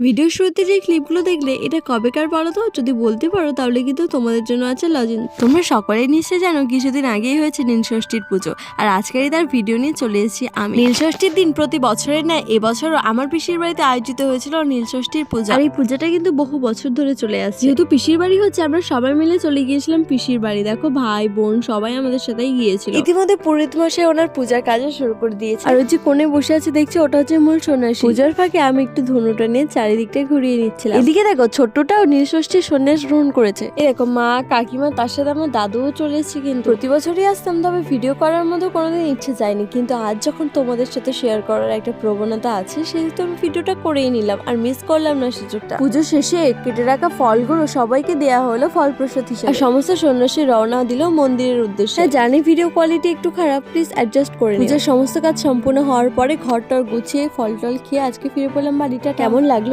Video শুরুতে যে ক্লিপগুলো দেখলে এটা কবেকার বলো তো? যদি বলতে পারো তাহলে কিন্তু তোমাদের জন্য আছে লজেন। তোমরা সকলেই নিশ্চয় জানো কিছুদিন আগেই হয়েছে নীলষষ্ঠীর পুজো। আর আজকেরই তার ভিডিও নিয়ে চলে এসেছি আমি। নীলষষ্ঠীর দিন প্রতি বছরের ন্যায় এবছরও আমার পিসির বাড়িতে আয়োজিত হয়েছিল নীলষষ্ঠীর পূজা। আর এই পূজাটা কিন্তু বহু বছর ধরে চলে আসছে। যেহেতু পিসির বাড়ি হচ্ছে আমরা সবাই মিলে চলে গিয়েছিলাম পিসির বাড়ি। দেখো ভাই বোন সবাই আমাদের সাথেই গিয়েছিল। ইতিমধ্যে পুরোহিত মশাই ওনার পূজার কাজও শুরু করে দিয়েছে। আর ওই যে কোণে বসে আছে দেখছি ওটা হচ্ছে মূল সন্ন্যাসী। পূজার ফাঁকে আমি একটু ধনুটা নিয়ে চারিদিকটা ঘুরিয়ে নিচ্ছিলাম। এদিকে দেখো ছোট্টটাও নীলষষ্ঠী সন্ন্যাস গ্রহণ করেছে। এরকম মা কাকিমা তার সাথে আমার দাদুও চলে এসেছে কিন্তু। প্রতি বছরই আসতাম তবে ভিডিও করার মতো কোনোদিন ইচ্ছে যায়নি। কিন্তু আজ যখন তোমাদের সাথে শেয়ার করার একটা প্রবণতা আছে সেহেতু আমি ভিডিওটা করেই নিলাম আর মিস করলাম না সুযোগটা। পুজো শেষে কেটে রাখা ফলগুলো সবাইকে দেয়া হলো ফল প্রসাদ হিসেবে। আর সমস্ত সন্ন্যাসী রওনা দিল মন্দিরের উদ্দেশ্যে। হ্যাঁ, জানি ভিডিও কোয়ালিটি একটু খারাপ প্লিজ অ্যাডজাস্ট করে নিও। পূজার সমস্ত কাজ সম্পূর্ণ হওয়ার পরে ঘর টর গুছিয়ে ফল টল খেয়ে আজকে ফিরে পেলাম বাড়িটা। কেমন লাগল